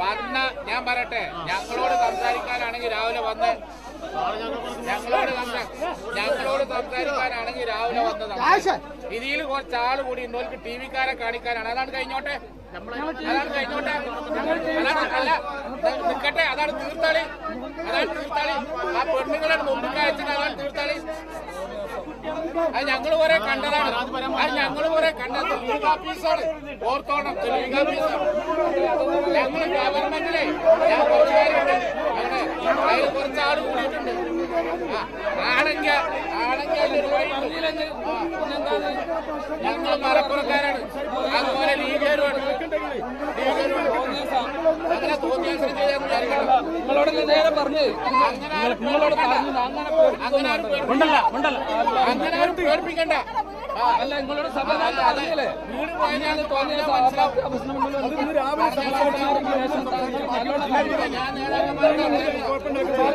വന്ന ഞാൻ പറയട്ടെ ഞങ്ങളോട് സംസാരിക്കാനാണെങ്കിൽ രാവിലെ വന്ന്. ഞങ്ങളോട് ഞങ്ങളോട് സംസാരിക്കാനാണെങ്കിൽ രാവിലെ വന്നതാണ് ഇതിൽ കുറച്ച് ആൾ കൂടി ഇന്നോൽക്ക് ടി വിക്കാരെ കാണിക്കാനാണ്. അതാണ് കഴിഞ്ഞോട്ടെ? അതാണ് കഴിഞ്ഞോട്ടെ? അല്ല നിൽക്കട്ടെ അതാണ് തീർത്താളി അതാണ് തീർത്താളി ആ പെണ്ണുങ്ങളെ മുമ്പിൽ അയച്ചിട്ട് അതാണ് തീർത്താളി അത് ഞങ്ങൾ കുറെ കണ്ടതാണ്. അത് ഞങ്ങൾ കുറെ കണ്ടത് ലീഗ് ഓഫീസാണ്. ഓർത്തോണം ലീഗ് ഓഫീസാണ്. ഞങ്ങൾ ഗവൺമെന്റിലെ ഞാൻ കുറച്ച് അങ്ങനെ അതിൽ കുറച്ച് ആൾ കൂടിയിട്ടുണ്ട്. ആണെങ്കിൽ ആണെങ്കിൽ. ഞങ്ങൾ മലപ്പുറക്കാരാണ്. അതുപോലെ ലീഗരുമാണ് അങ്ങനെ തോന്നിയാസം ചെയ്യാൻ നിങ്ങളോട് നേരെ പറഞ്ഞ്. അങ്ങനെ അങ്ങനെ അങ്ങനെ ആരും പേടിപ്പിക്കണ്ട. അല്ല നിങ്ങളോട് സഭ. പറഞ്ഞില്ലേ വീട് പോയാൽ തോന്നിയ മനസ്സിലാവും പ്രശ്നമുണ്ടല്ലോ ഞാൻ നേതാക്കന്മാരുടെ